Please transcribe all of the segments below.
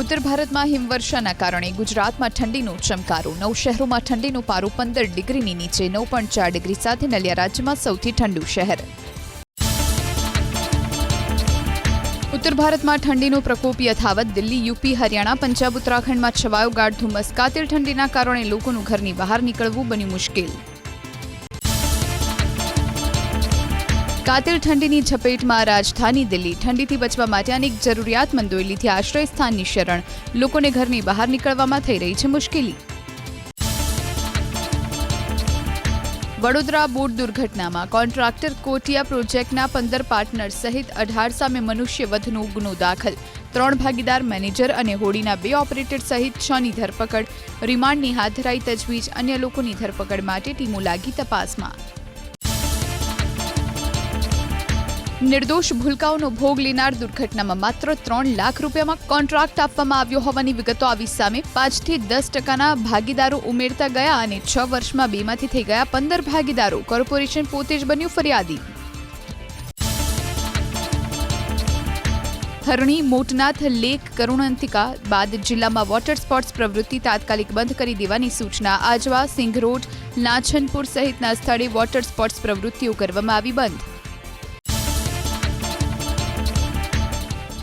ઉત્તર ભારતમાં હિમવર્ષાના કારણે ગુજરાતમાં ઠંડીનો ચમકારો. નવ શહેરોમાં ઠંડીનો પારો પંદર ડિગ્રીની નીચે, નવ પોઈન્ટ ચાર ડિગ્રી સાથે નલિયા રાજ્યમાં સૌથી ઠંડુ શહેર. ઉત્તર ભારતમાં ઠંડીનો પ્રકોપ યથાવત. દિલ્હી, યુપી, હરિયાણા, પંજાબ, ઉત્તરાખંડમાં છવાયો ગાઢ ધુમ્મસ. કાતિલ ઠંડીના કારણે લોકોનું ઘરની બહાર નીકળવું બન્યું મુશ્કેલ. કાતિલ ઠંડીની ઝપેટમાં રાજધાની દિલ્હી. ઠંડીથી બચવા માટે અનેક જરૂરિયાતમંદોએ લીધી આશ્રય સ્થાનની શરણ. લોકોને ઘરની બહાર નીકળવામાં થઈ રહી છે મુશ્કેલી. વડોદરા બોટ દુર્ઘટનામાં કોન્ટ્રાક્ટર કોટિયા પ્રોજેક્ટના પંદર પાર્ટનર સહિત અઢાર સામે મનુષ્ય વધનો ગુનો દાખલ. ત્રણ ભાગીદાર, મેનેજર અને હોડીના બે ઓપરેટર સહિત છની ધરપકડ. રિમાન્ડની હાથ ધરાઈ તજવીજ અન્ય લોકોની ધરપકડ માટે ટીમો લાગી તપાસમાં. નિર્દોષ ભૂલકાઓનો ભોગ લેનાર દુર્ઘટનામાં માત્ર ત્રણ લાખ રૂપિયામાં કોન્ટ્રાક્ટ આપવામાં આવ્યો હોવાની વિગતો આવી સામે પાંચથી દસ ટકાના ભાગીદારો ઉમેરતા ગયા અને છ વર્ષમાં બેમાંથી થઈ ગયા પંદર ભાગીદારો. કોર્પોરેશન પોતે જ બન્યું ફરિયાદી. હરણી, મોટનાથ, લેક, કરુણાંતિકા બાદ જિલ્લામાં વોટર સ્પોર્ટ્સ પ્રવૃત્તિ તાત્કાલિક બંધ કરી દેવાની સૂચના. આજવા સિંઘરોડ લાછનપુર સહિતના સ્થળે વોટર સ્પોર્ટ્સ પ્રવૃત્તિઓ કરવામાં આવી બંધ.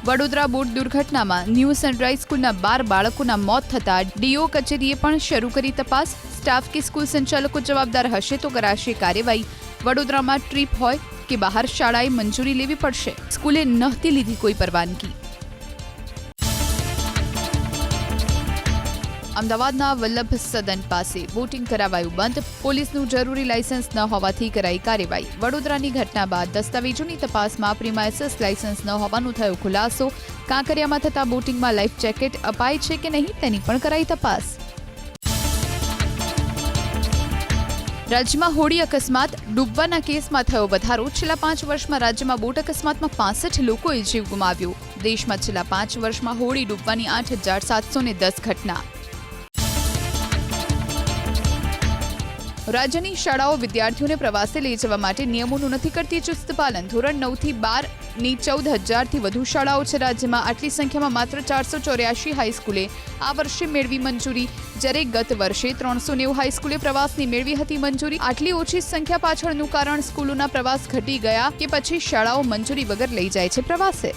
વડોદરા બોટ દુર્ઘટનામાં ન્યૂ સનરાઈઝ સ્કૂલના બાર બાળકોના મોત થતા ડીઓ કચેરીએ પણ શરૂ કરી તપાસ. સ્ટાફ કે સ્કૂલ સંચાલકો જવાબદાર હશે તો કરાશે કાર્યવાહી. વડોદરામાં ટ્રીપ હોય કે બહાર શાળાએ મંજૂરી લેવી પડશે. સ્કૂલે નહોતી લીધી કોઈ પરવાનગી. અમદાવાદના વલ્લભ સદન પાસે બોટિંગ કરાવાયું બંધ. પોલીસનું જરૂરી લાયસન્સ ન હોવાથી કરાઈ કાર્યવાહી. વડોદરાની ઘટના બાદ દસ્તાવેજોની તપાસમાં પ્રીમાઇસસ લાયસન્સ ન હોવાનું થયો ખુલાસો. કાંકરિયામાં થતા બોટિંગમાં લાઈફ જેકેટ અપાય છે કે નહીં તેની પણ કરાઈ તપાસ. રાજ્યમાં હોડી અકસ્માત. ડૂબવાના કેસમાં થયો વધારો. છેલ્લા પાંચ વર્ષમાં રાજ્યમાં બોટ અકસ્માતમાં પાસઠ લોકોએ જીવ ગુમાવ્યો. દેશમાં છેલ્લા પાંચ વર્ષમાં હોડી ડૂબવાની આઠ હજાર સાતસો ને દસ ઘટના. રાજ્યની શાળાઓ વિદ્યાર્થીઓને પ્રવાસે લઈ જવા માટે નિયમોનું નથી કરતી ચુસ્ત પાલન. ધોરણ નવથી બારની ચૌદ હજારથી વધુ શાળાઓ છે રાજ્યમાં. આટલી સંખ્યામાં માત્ર ચારસો ચોર્યાસી હાઈસ્કૂલે આ વર્ષે મેળવી મંજૂરી. જ્યારે ગત વર્ષે ત્રણસો નેવું હાઈસ્કૂલે પ્રવાસની મેળવી હતી મંજૂરી. આટલી ઓછી સંખ્યા પાછળનું કારણ સ્કૂલોના પ્રવાસ ઘટી ગયા કે પછી શાળાઓ મંજૂરી વગર લઈ જાય છે પ્રવાસે.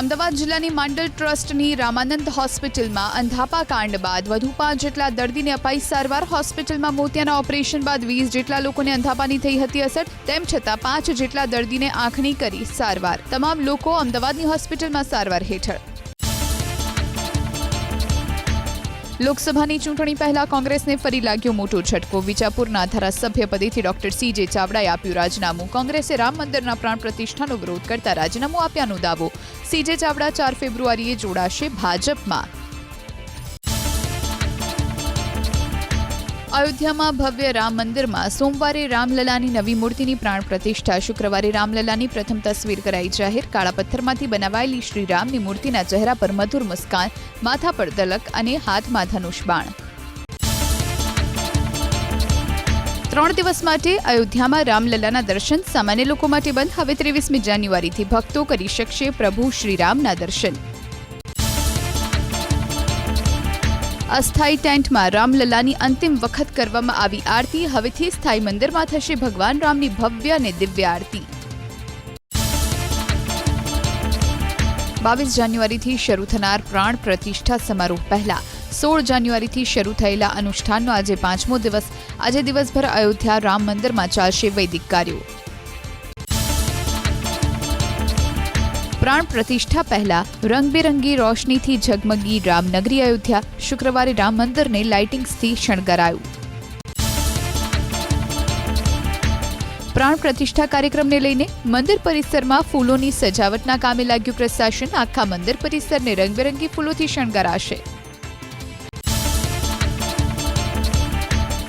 અમદાવાદ જિલ્લાની માંડલ ટ્રસ્ટની રામાનંદ હોસ્પિટલમાં અંધાપા કાંડ બાદ વધુ પાંચ જેટલા દર્દીને અપાઈ સારવાર. હોસ્પિટલમાં મોતિયાના ઓપરેશન બાદ વીસ જેટલા લોકોને અંધાપાની થઈ હતી અસર, તેમ છતાં પાંચ જેટલા દર્દીને આંખણી કરી સારવાર. તમામ લોકો અમદાવાદની હોસ્પિટલમાં સારવાર હેઠળ. લોકસભાની ચૂંટણી પહેલા કોંગ્રેસને ફરી લાગ્યો મોટો ઝટકો વિજાપુરના ધારાસભ્ય પદેથી ડોક્ટર સીજે ચાવડાએ આપ્યું રાજીનામું. કોંગ્રેસે રામ મંદિરના પ્રાણ પ્રતિષ્ઠાનો વિરોધ કરતા રાજીનામું આપ્યાનો દાવો. સીજે ચાવડા ચાર ફેબ્રુઆરીએ જોડાશે ભાજપમાં. અયોધ્યામાં ભવ્ય રામ મંદિરમાં સોમવારે રામલલાની નવી મૂર્તિની પ્રાણ પ્રતિષ્ઠા. શુક્રવારે રામલલાની પ્રથમ તસવીર કરાઈ જાહેર. કાળા પથ્થરમાંથી બનાવાયેલી શ્રી રામની મૂર્તિના ચહેરા પર મધુર મુસ્કાન, માથા પર તલક અને હાથમાં ધનુષ બાણ. ત્રણ દિવસ માટે અયોધ્યામાં રામલલાના દર્શન સામાન્ય લોકો માટે બંધ. હવે ત્રેવીસમી જાન્યુઆરીથી ભક્તો કરી શકશે પ્રભુ શ્રીરામના દર્શન. અસ્થાયી ટેન્ટમાં રામલલાની અંતિમ વખત કરવામાં આવી આરતી. હવેથી સ્થાયી મંદિરમાં થશે ભગવાન રામની ભવ્ય અને દિવ્ય આરતી. બાવીસ જાન્યુઆરીથી શરૂ થનાર પ્રાણ પ્રતિષ્ઠા સમારોહ પહેલા. સોળ જાન્યુઆરીથી શરૂ થયેલા અનુષ્ઠાનનો આજે પાંચમો દિવસ. આજે દિવસભર અયોધ્યા રામ મંદિરમાં ચાલશે વૈદિક કાર્યો. પ્રાણ પ્રતિષ્ઠા પહેલા રંગબેરંગી રોશનીથી ઝગમગી રામનગરી અયોધ્યા શુક્રવારે રામ મંદિરને લાઇટિંગ્સથી શણગારાયું. પ્રાણ પ્રતિષ્ઠા કાર્યક્રમને લઈને મંદિર પરિસરમાં ફૂલોની સજાવટના કામે લાગ્યું પ્રશાસન. આખા મંદિર પરિસરને રંગબેરંગી ફૂલોથી શણગારાશે.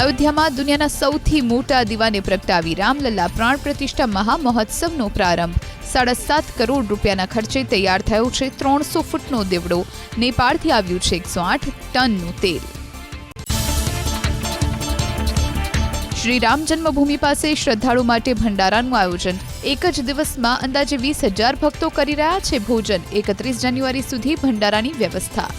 અયોધ્યામાં દુનિયાના સૌથી મોટા દીવાને પ્રગટાવી રામલલ્લા પ્રાણ પ્રતિષ્ઠા મહામહોત્સવનો પ્રારંભ. સાડા સાત કરોડ રૂપિયાના ખર્ચે તૈયાર થયો છે ત્રણસો ફૂટનો દેવડો. નેપાળથી આવ્યું છે એકસો આઠ ટનનું તેલ. શ્રી રામ જન્મભૂમિ પાસે શ્રદ્ધાળુ માટે ભંડારાનું આયોજન. એક જ દિવસમાં અંદાજે વીસ હજાર ભક્તો કરી રહ્યા છે ભોજન. એકત્રીસ જાન્યુઆરી સુધી ભંડારાની વ્યવસ્થા.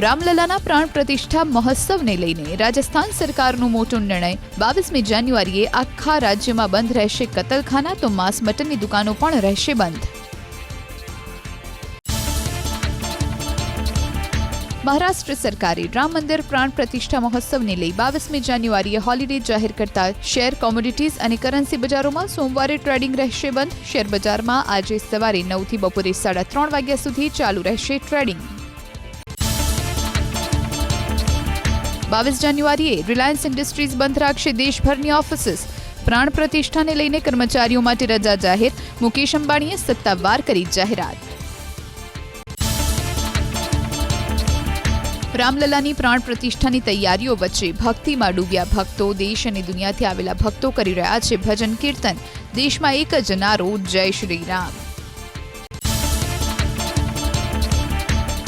રામલલાના પ્રાણ પ્રતિષ્ઠા મહોત્સવને લઈને રાજસ્થાન સરકારનો મોટો નિર્ણય. બાવીસમી જાન્યુઆરીએ આખા રાજ્યમાં બંધ રહેશે કતલખાના, તો માંસ મટનની દુકાનો પણ રહેશે બંધ. મહારાષ્ટ્ર સરકારે રામ મંદિર પ્રાણ પ્રતિષ્ઠા મહોત્સવને લઈ બાવીસમી જાન્યુઆરીએ હોલિડે જાહેર કરતા શેર કોમોડિટીઝ અને કરન્સી બજારોમાં સોમવારે ટ્રેડિંગ રહેશે બંધ. શેર બજારમાં આજે સવારે નવથી બપોરે સાડા ત્રણ વાગ્યા સુધી ચાલુ રહેશે ટ્રેડિંગ. બાવીસ જાન્યુઆરીએ રિલાયન્સ ઇન્ડસ્ટ્રીઝ બંધ રાખશે દેશભરની ઓફિસીસ. પ્રાણ પ્રતિષ્ઠાને લઈને કર્મચારીઓ માટે રજા જાહેર. મુકેશ અંબાણીએ સત્તાવાર કરી જાહેરાત. રામલલાની પ્રાણ પ્રતિષ્ઠાની તૈયારીઓ વચ્ચે ભક્તિમાં ડૂબ્યા ભક્તો. દેશ અને દુનિયાથી આવેલા ભક્તો કરી રહ્યા છે ભજન કીર્તન દેશમાં એક જ નારો, જય શ્રી રામ.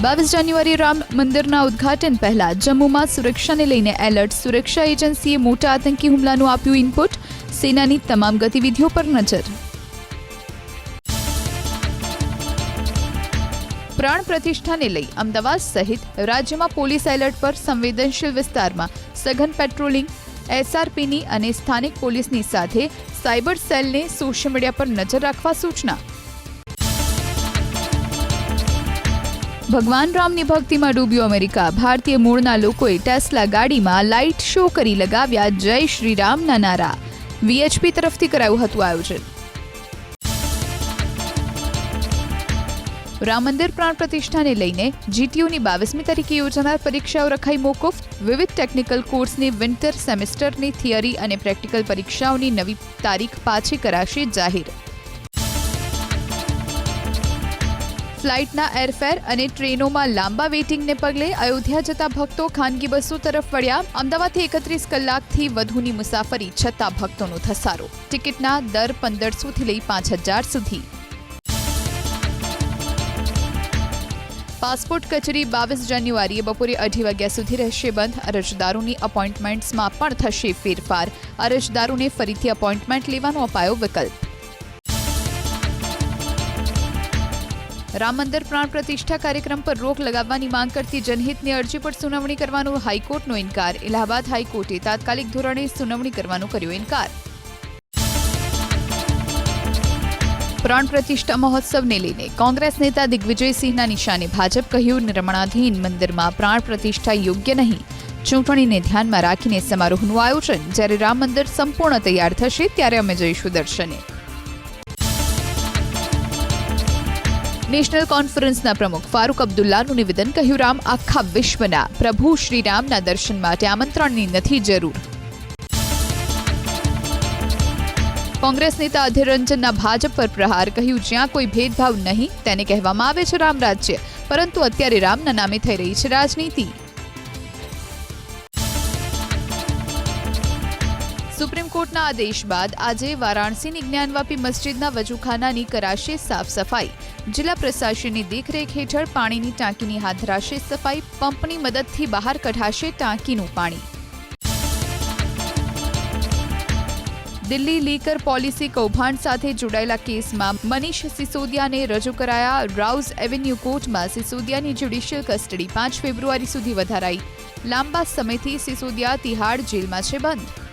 બાવીસ જાન્યુઆરી રામ મંદિરના ઉદ્ઘાટન પહેલા જમ્મુમાં સુરક્ષાને લઈને એલર્ટ સુરક્ષા એજન્સીએ મોટા આતંકી હુમલાનું આપ્યું ઇનપુટ, સેનાની તમામ ગતિવિધિઓ પર નજર. પ્રાણ પ્રતિષ્ઠાને લઈ અમદાવાદ સહિત રાજ્યમાં પોલીસ એલર્ટ પર સંવેદનશીલ વિસ્તારમાં સઘન પેટ્રોલિંગ, એસઆરપીની અને સ્થાનિક પોલીસની સાથે સાયબર સેલને સોશિયલ મીડિયા પર નજર રાખવા સૂચના. ભગવાન રામની ભક્તિમાં ડૂબ્યું અમેરિકા. ભારતીય મૂળના લોકોએ ટેસ્લા ગાડીમાં લાઇટ શો કરી લગાવ્યા જય શ્રી રામના નારા. વીએચપી તરફથી કરાયું હતું આયોજન. રામ મંદિર પ્રાણ પ્રતિષ્ઠાને લઈને જીટીયુની બાવીસમી તારીખે યોજાનાર પરીક્ષાઓ રખાઈ મોકૂફ. વિવિધ ટેકનિકલ કોર્સની વિન્ટર સેમેસ્ટરની થિયરી અને પ્રેક્ટિકલ પરીક્ષાઓની નવી તારીખ પાછી કરાશે જાહેર. ફ્લાઇટના એરફેર અને ટ્રેનોમાં લાંબા વેઇટિંગને પગલે અયોધ્યા જતા ભક્તો ખાનગી બસો તરફ વળ્યા. અમદાવાદથી એકત્રીસ કલાકથી વધુની મુસાફરી છતાં ભક્તોનો ધસારો. ટિકિટના દર પંદરસોથી લઈ પાંચ હજાર સુધી. પાસપોર્ટ કચેરી બાવીસ જાન્યુઆરીએ બપોરે અઢી વાગ્યા સુધી રહેશે બંધ. અરજદારોની અપોઇન્ટમેન્ટ્સમાં પણ થશે ફેરફાર. અરજદારોને ફરીથી અપોઇન્ટમેન્ટ લેવાનો અપાયો વિકલ્પ. રામ મંદિર પ્રાણ પ્રતિષ્ઠા કાર્યક્રમ પર રોક લગાવવાની માંગ કરતી જનહિતની અરજી પર સુનાવણી કરવાનો હાઈકોર્ટનો ઇનકાર. ઇલાહાબાદ હાઈકોર્ટે તાત્કાલિક ધોરણે સુનાવણી કરવાનો કર્યો ઇનકાર. પ્રાણ પ્રતિષ્ઠા મહોત્સવને લઈને કોંગ્રેસ નેતા દિગ્વિજયસિંહના નિશાને ભાજપ કહ્યું નિર્માણાધીન મંદિરમાં પ્રાણ પ્રતિષ્ઠા યોગ્ય નહીં. ચૂંટણીને ધ્યાનમાં રાખીને સમારોહનું આયોજન. જ્યારે રામ મંદિર સંપૂર્ણ તૈયાર થશે, ત્યારે અમે જઈશું દર્શને. નેશનલ કોન્ફરન્સના પ્રમુખ ફારૂક અબ્દુલ્લાનું નિવેદન કહ્યું, રામ, આખા વિશ્વના પ્રભુ શ્રી રામના દર્શન માટે આમંત્રણની નથી જરૂર. કોંગ્રેસ નેતા અધીર રંજનના ભાજપ પર પ્રહાર કહ્યું, જ્યાં કોઈ ભેદભાવ નહીં, તેને કહેવામાં આવે છે રામ રાજ્ય. પરંતુ અત્યારે રામના નામે થઈ રહી છે રાજનીતિ. સુપ્રીમ કોર્ટના આદેશ બાદ આજે વારાણસીની જ્ઞાનવાપી મસ્જિદના વજુખાનાની કરાશે સાફ સફાઈ. જિલ્લા પ્રશાસનની દેખરેખ હેઠળ પાણીની ટાંકીની હાથ ધરાશે સફાઈ પંપની મદદથી બહાર કઢાશે ટાંકીનું પાણી. દિલ્હી લીકર પોલિસી કૌભાંડ સાથે જોડાયેલા કેસમાં મનીષ સિસોદિયાને રજૂ કરાયા રાઉઝ એવન્યુ કોર્ટમાં સિસોદિયાની જ્યુડિશિયલ કસ્ટડી પાંચ ફેબ્રુઆરી સુધી વધારાઈ. લાંબા સમયથી સિસોદિયા તિહાડ જેલમાં છે બંધ.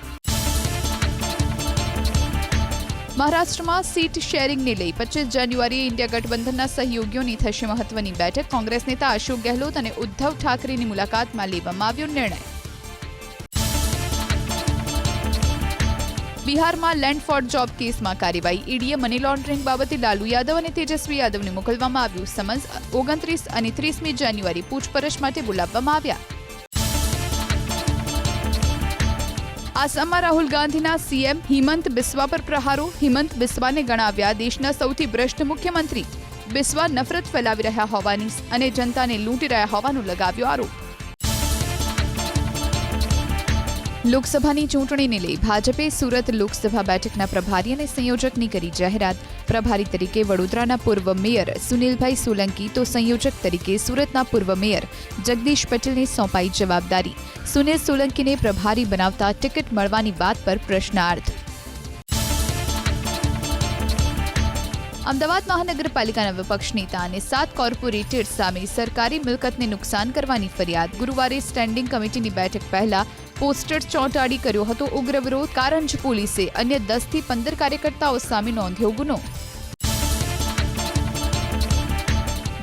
મહારાષ્ટ્રમાં સીટ શેરિંગને લઈ પચીસ જાન્યુઆરીએ ઇન્ડિયા ગઠબંધનના સહયોગીઓની થશે મહત્વની બેઠક. કોંગ્રેસ નેતા અશોક ગેહલોત અને ઉદ્ધવ ઠાકરેની મુલાકાતમાં લેવામાં આવ્યો નિર્ણય. બિહારમાં લેન્ડ ફોર જોબ કેસમાં કાર્યવાહી. ઈડીએ મની લોન્ડરિંગ બાબતે લાલુ યાદવ અને તેજસ્વી યાદવને મોકલવામાં આવ્યું સમન્સ. ઓગણત્રીસ અને ત્રીસમી જાન્યુઆરી પૂછપરછ માટે બોલાવવામાં આવ્યા. આસામમાં રાહુલ ગાંધીના સીએમ હિમંત બિસ્વા પર પ્રહારો. હિમંત બિસ્વાને ગણાવ્યા દેશના સૌથી ભ્રષ્ટ મુખ્યમંત્રી. બિસ્વા નફરત ફેલાવી રહ્યા હોવાની અને જનતાને લૂંટી રહ્યા હોવાનો લગાવ્યો આરોપ. લોકસભાની ચૂંટણીને લઈ ભાજપે સુરત લોકસભા બેઠકના પ્રભારી અને સંયોજકની કરી જાહેરાત. પ્રભારી તરીકે વડોદરાના પૂર્વ મેયર સુનિલભાઈ સોલંકી તો સંયોજક તરીકે સુરતના પૂર્વ મેયર જગદીશ પટેલને સોંપાઈ જવાબદારી. સુનિલ સોલંકીને પ્રભારી બનાવતા ટિકિટ મળવાની વાત પર પ્રશ્નાર્થ. અમદાવાદ મહાનગરપાલિકાના વિપક્ષ નેતા અને સાત કોર્પોરેટર્સ સામે સરકારી મિલકતને નુકસાન કરવાની ફરિયાદ. ગુરુવારે સ્ટેન્ડિંગ કમિટીની બેઠક પહેલા પોસ્ટર ચોંટાડી કર્યો હતો ઉગ્ર વિરોધ કારંજ પોલીસે અન્ય દસથી પંદર કાર્યકર્તાઓ સામે નોંધ્યો ગુનો.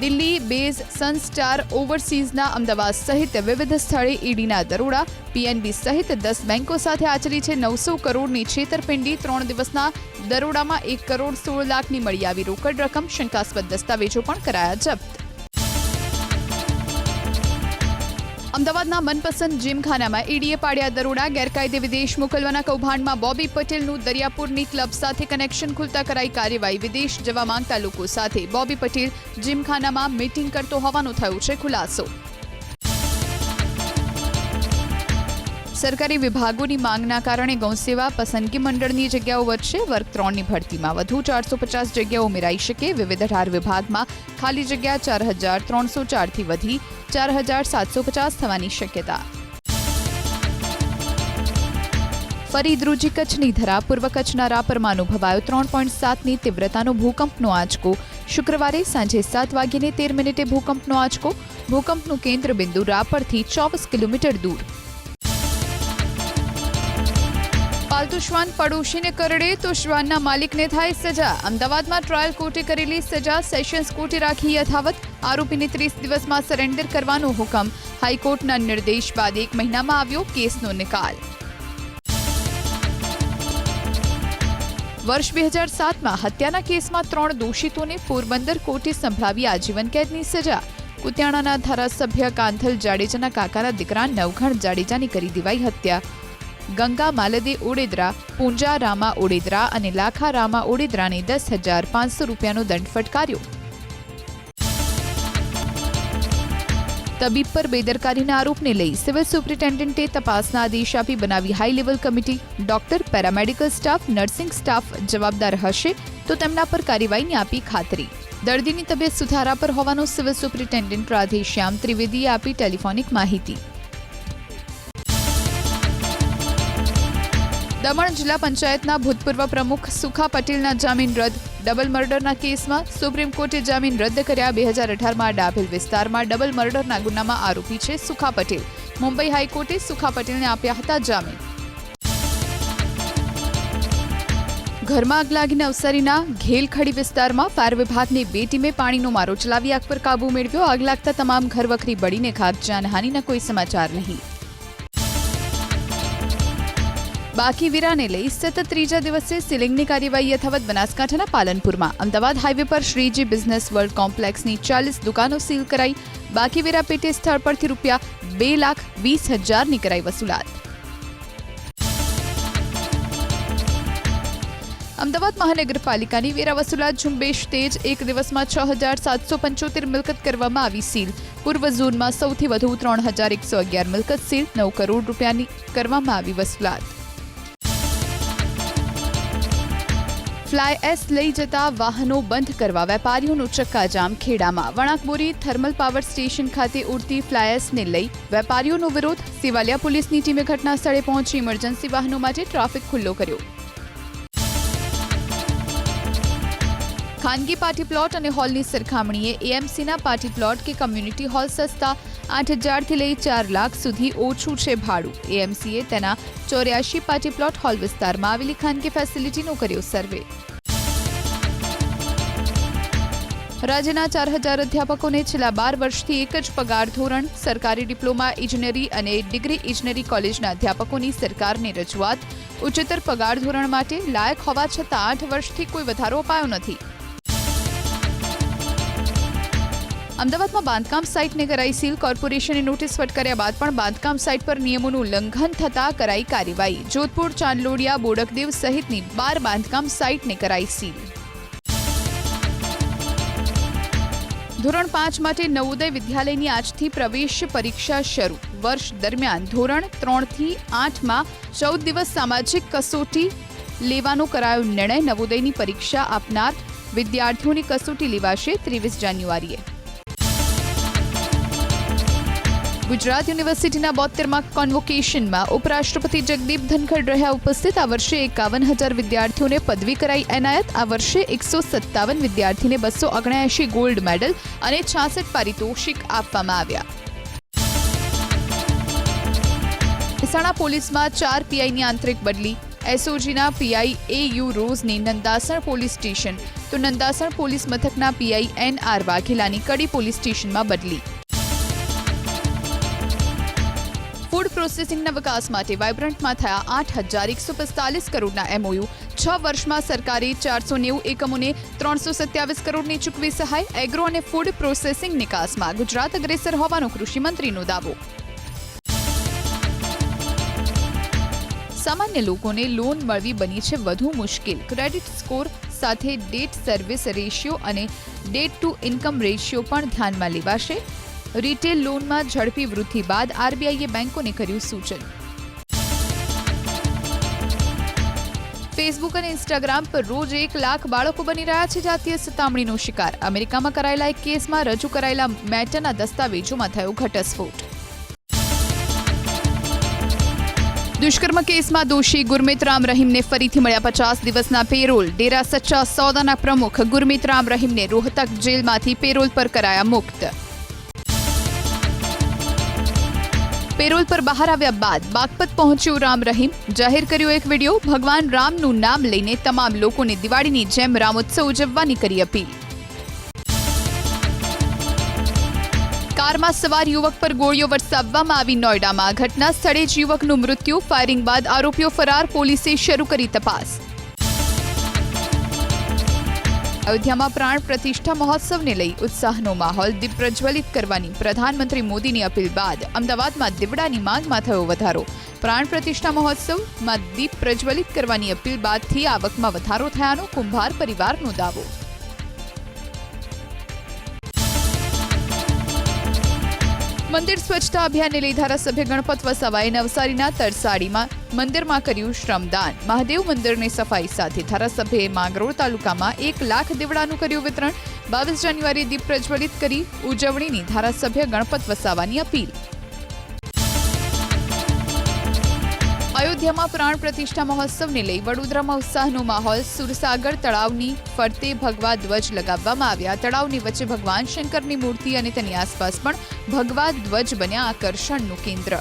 દિલ્હી બેઝ સનસ્ટાર ઓવરસીઝના અમદાવાદ સહિત વિવિધ સ્થળે ઈડીના દરોડા, પીએનબી સહિત દસ બેંકો સાથે આચરી છે નવસો કરોડની છેતરપિંડી. ત્રણ દિવસના દરોડામાં એક કરોડ સોળ લાખની મળી આવી રોકડ રકમ, શંકાસ્પદ દસ્તાવેજો પણ કરાયા જપ્ત. અમદાવાદના મનપસંદ જીમખાનામાં ઈડીએ પાડ્યા દરોડા, ગેરકાયદે વિદેશ મોકલવાના કૌભાંડમાં બોબી પટેલનું દરિયાપુરની ક્લબ સાથે કનેક્શન ખુલતા કરાઈ કાર્યવાહી. વિદેશ જવા માંગતા લોકો સાથે બોબી પટેલ જીમખાનામાં મીટિંગ કરતો હોવાનું થયું છે ખુલાસો. સરકારી વિભાગોની માંગના કારણે ગૌસેવા, પસંદગી મંડળની જગ્યાઓ વધશે, વર્ગ ત્રણની ભરતીમાં વધુ ચારસો પચાસ જગ્યાઓ ઉમેરાઈ શકે. વિવિધ અઢાર વિભાગમાં ખાલી જગ્યા ચાર હજાર ત્રણસો ચારથી વધી ચાર હજાર સાતસો પચાસ થવાની શક્યતા. ફરી ધ્રુજી કચ્છની ધરા, પૂર્વ કચ્છના રાપરમાં અનુભવાયો ત્રણ પોઈન્ટ સાતની તીવ્રતાનો ભૂકંપનો આંચકો. શુક્રવારે સાંજે સાત વાગ્યે તેર મિનિટે ભૂકંપનો આંચકો. ભૂકંપનું કેન્દ્ર બિંદુ રાપરથી ચોવીસ કિલોમીટર દૂર. પાલતુ શ્વાન પડોશીને કરડે તો શ્વાનના માલિકને થાય સજા. અમદાવાદમાં ટ્રાયલ કોર્ટે કરેલી સજા, સેશન્સ કોર્ટે રાખી યથાવત. આરોપીને ત્રીસ દિવસમાં સરેન્ડર કરવાનો હુકમ. હાઈકોર્ટના નિર્દેશ બાદ એક મહિનામાં આવ્યો કેસનો નિકાલ. વર્ષ બે હજાર સાતમાં હત્યાના કેસમાં ત્રણ દોષિતોને પોરબંદર કોર્ટે સંભળાવી આજીવન કેદની સજા. કુતિયાણાના ધારાસભ્ય કાંથલ જાડેજાના કાકાના દીકરા નવઘણ જાડેજાની કરી દેવાઈ હત્યા. ગંગા માલદે ઓડેદરા પૂંજા રામા ઓડેદરા અને લાખા રામા ઓડેદરાને દસ હજાર પાંચસો રૂપિયાનો દંડ ફટકાર્યો. તબીબ પર બેદરકારીના આરોપને લઈ સિવિલ સુપ્રિન્ટેન્ડન્ટે તપાસના આદેશ આપી બનાવી high level committee. Doctor, paramedical staff, nursing staff જવાબદાર હશે તો તેમના પર કાર્યવાહીની આપી ખાતરી. દર્દીની તબિયત સુધારા પર હોવાનો સિવિલ સુપ્રિન્ટેન્ડન્ટ રાધેશ્યામ ત્રિવેદીએ આપી ટેલિફોનિક માહિતી. દમણ જિલ્લા પંચાયતના ભૂતપૂર્વ પ્રમુખ સુખા પટેલના જામીન રદ. ડબલ મર્ડરના કેસમાં સુપ્રીમ કોર્ટે જામીન રદ કર્યા બે હજાર અઢારમાં ડાભેલ વિસ્તારમાં ડબલ મર્ડરના ગુનામાં આરોપી છે સુખા પટેલ. મુંબઈ હાઈકોર્ટે સુખા પટેલને આપ્યા હતા જામીન. ઘરમાં આગ લાગી નવસારીના ઘેલખડી વિસ્તારમાં ફાયર વિભાગની બે ટીમે પાણીનો મારો ચલાવી આગ પર કાબુ મેળવ્યો. આગ લાગતા તમામ ઘરવખરી બળીને ખાક જાનહાનિના કોઈ સમાચાર નહીં. બાકી વીરાને લઈ સતત ત્રીજા દિવસે સીલિંગની કાર્યવાહી યથાવત બનાસકાંઠાના પાલનપુરમાં. અમદાવાદ હાઈવે પર શ્રીજી બિઝનેસ વર્લ્ડ કોમ્પ્લેક્સની ચાલીસ દુકાનો સીલ કરાઈ. બાકી વીરા પેટે સ્થળ પરથી રૂપિયા બે લાખ વીસ હજારની કરાઈ વસૂલાત. અમદાવાદ મહાનગરપાલિકાની વેરા વસૂલાત ઝુંબેશ તેજ એક દિવસમાં છ હજાર સાતસો પંચોતેર મિલકત કરવામાં આવી સીલ. પૂર્વ ઝોનમાં સૌથી વધુ ત્રણ હજાર એકસો અગિયાર મિલકત સીલ, નવ કરોડ રૂપિયાની કરવામાં આવી વસૂલાત. ફ્લાય એસ લઈ જતા વાહનો બંધ કરવા વેપારીઓનો ચક્કાજામ ખેડામાં. વણાકબોરી થર્મલ પાવર સ્ટેશન ખાતે ઉડતી ફ્લાય એસને લઈ વેપારીઓનો વિરોધ. સિવાલિયા પોલીસની ટીમે ઘટના સ્થળે પહોંચી ઇમરજન્સી વાહનો માટે ટ્રાફિક ખુલ્લો કર્યો. ખાનગી પાર્ટી પ્લોટ અને હોલની સરખામણીએ એએમસીના પાર્ટી પ્લોટ કે કમ્યુનિટી હોલ સસ્તા આઠ હજારથી લઈ ચાર લાખ સુધી ઓછું છે ભાડું. એએમસીએ તેના ચોર્યાસી પાર્ટી પ્લોટ હોલ વિસ્તારમાં આવેલી ખાનગી ફેસિલિટીનો કર્યો સર્વે રાજ્યના ચાર હજાર અધ્યાપકોને છેલ્લા બાર વર્ષથી એક જ પગાર ધોરણ, સરકારી ડિપ્લોમા ઇજનેરી અને ડિગ્રી ઇજનેરી કોલેજના અધ્યાપકોની સરકારને રજૂઆત ઉચ્ચતર પગાર ધોરણ માટે લાયક હોવા છતાં આઠ વર્ષથી કોઈ વધારો અપાયો નથી. અમદાવાદમાં બાંધકામ સાઇટને કરાઈ સીલ કોર્પોરેશને નોટિસ ફટકાર્યા બાદ પણ બાંધકામ સાઇટ પર નિયમોનું ઉલ્લંઘન થતા કરાઈ કાર્યવાહી. જોધપુર, ચાંદલોડિયા, બોડકદેવ સહિતની બાર બાંધકામ સાઇટને કરાઈ સીલ. ધોરણ પાંચ માટે નવોદય વિદ્યાલયની આજથી પ્રવેશ પરીક્ષા શરૂ. વર્ષ દરમિયાન ધોરણ ત્રણથી આઠમાં ચૌદ દિવસ સામાજિક કસોટી લેવાનો કરાયો નિર્ણય. નવોદયની પરીક્ષા આપનાર વિદ્યાર્થીઓની કસોટી લેવાશે ત્રેવીસ જાન્યુઆરીએ. ગુજરાત યુનિવર્સિટીના બોતેરમાં કોન્વોકેશનમાં ઉપરાષ્ટ્રપતિ જગદીપ ધનખડ રહ્યા ઉપસ્થિત. આ વર્ષે એકાવન હજાર વિદ્યાર્થીઓને પદવી કરાઈ એનાયત. આ વર્ષે એકસો સત્તાવન વિદ્યાર્થીને બસો ઓગણએંશી ગોલ્ડ મેડલ અને છાસઠ પારિતોષિક આપવામાં આવ્યા. મહેસાણા પોલીસમાં ચાર પીઆઈની આંતરિક બદલી. એસઓજીના પીઆઈ એ યુ રોઝની નંદાસણ પોલીસ સ્ટેશન. તો નંદાસણ પોલીસ મથકના પીઆઈ એન આર વાઘેલાની કડી પોલીસ સ્ટેશનમાં બદલી. પ્રોસેસિંગના વિકાસ માટે વાઇબ્રન્ટમાં થયા આઠ હજાર એકસો પિસ્તાલીસ કરોડના એમઓયુ છ વર્ષમાં સરકારે ચારસો નેવું એકમોને ત્રણસો સત્યાવીસ કરોડની ચૂકવી સહાય એગ્રો અને ફૂડ પ્રોસેસિંગ નિકાસમાં ગુજરાત અગ્રેસર હોવાનો કૃષિમંત્રીનો દાવો. સામાન્ય લોકોને લોન મળવી બની છે વધુ મુશ્કેલ. ક્રેડિટ સ્કોર સાથે ડેટ સર્વિસ રેશિયો અને ડેટ ટુ ઇન્કમ રેશિયો પણ ધ્યાનમાં લેવાશે. રિટેલ લોનમાં ઝડપી વૃદ્ધિ બાદ આરબીઆઈએ બેંકોને કર્યું સૂચન. ફેસબુક અને ઇન્સ્ટાગ્રામ પર રોજ એક લાખ બાળકો બની રહ્યા છે જાતીય સતામણીનો શિકાર. અમેરિકામાં કરાયેલા એક કેસમાં રજૂ કરાયેલા મેટરના દસ્તાવેજોમાં થયો ઘટસ્ફોટ. દુષ્કર્મ કેસમાં દોષી ગુરમિત રામ રહીમને ફરીથી મળ્યા પચાસ દિવસના પેરોલ. ડેરા સચ્ચા સોદાના પ્રમુખ ગુરમીત રામ રહીમને રોહતક જેલમાંથી પેરોલ પર કરાયા મુક્ત. પેરોલ પર બહાર આવ્યા બાદ બાગપત પહોંચ્યું રામ રહીમ. જાહેર કર્યો એક વીડિયો, ભગવાન રામનું નામ લઈને તમામ લોકોને દિવાળીની જેમ રામોત્સવ ઉજવવાની કરી અપીલ. કારમાં સવાર યુવક પર ગોળીઓ વરસાવવામાં આવી નોઈડામાં. ઘટના સ્થળે જ યુવકનું મૃત્યુ, ફાયરિંગ બાદ આરોપીઓ ફરાર, પોલીસે શરૂ કરી તપાસ. અયોધ્યામાં પ્રાણ પ્રતિષ્ઠા મહોત્સવને લઈ ઉત્સાહનો માહોલ દીપ પ્રજ્વલિત કરવાની પ્રધાનમંત્રી મોદીની અપીલ બાદ અમદાવાદમાં દીવડાની માંગમાં થયો વધારો. પ્રાણ પ્રતિષ્ઠા મહોત્સવમાં દીપ પ્રજ્વલિત કરવાની અપીલ બાદથી આવકમાં વધારો થયાનો કુંભાર પરિવારનો દાવો. મંદિર સ્વચ્છતા અભિયાનને લઈ ધારાસભ્ય ગણપત વસાવાએ નવસારીના તરસાડીમાં મંદિરમાં કર્યું શ્રમદાન. મહાદેવ મંદિરની સફાઈ સાથે ધારાસભ્યએ માંગરોળ તાલુકામાં એક લાખ દીવડાનું કર્યું વિતરણ. બાવીસ જાન્યુઆરીએ દીપ પ્રજ્વલિત કરી ઉજવણીની ધારાસભ્ય ગણપત વસાવાની અપીલ. અયોધ્યામાં પ્રાણ પ્રતિષ્ઠા મહોત્સવને લઈ વડોદરામાં ઉત્સાહનો માહોલ, સુરસાગર તળાવની ફરતે ભગવા ધ્વજ લગાવવામાં આવ્યા. તળાવની વચ્ચે ભગવાન શંકરની મૂર્તિ અને તેની આસપાસ પણ ભગવા ધ્વજ બન્યા આકર્ષણનું કેન્દ્ર.